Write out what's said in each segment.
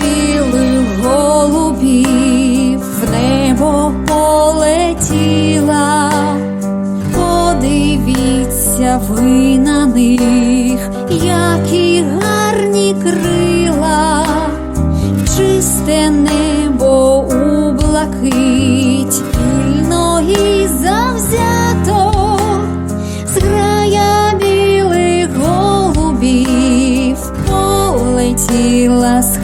білих голубів в небо полетіла, подивіться ви на них, які гарні крила, чисте небо у блакить, пільно завзято зграя білих голубів. Тіла з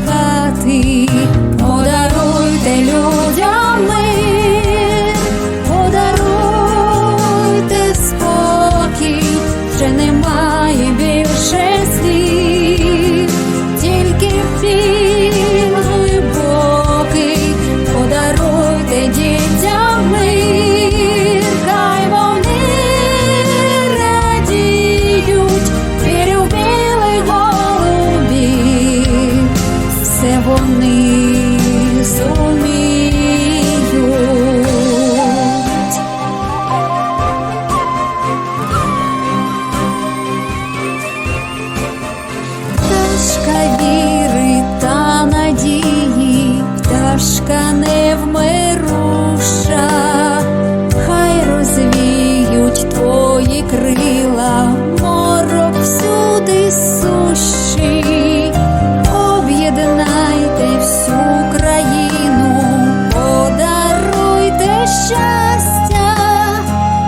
віри та надії, пташка не вмируша, хай розвіють твої крила, морок всюди сущий. Щастя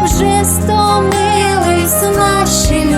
вже стомились наші люди.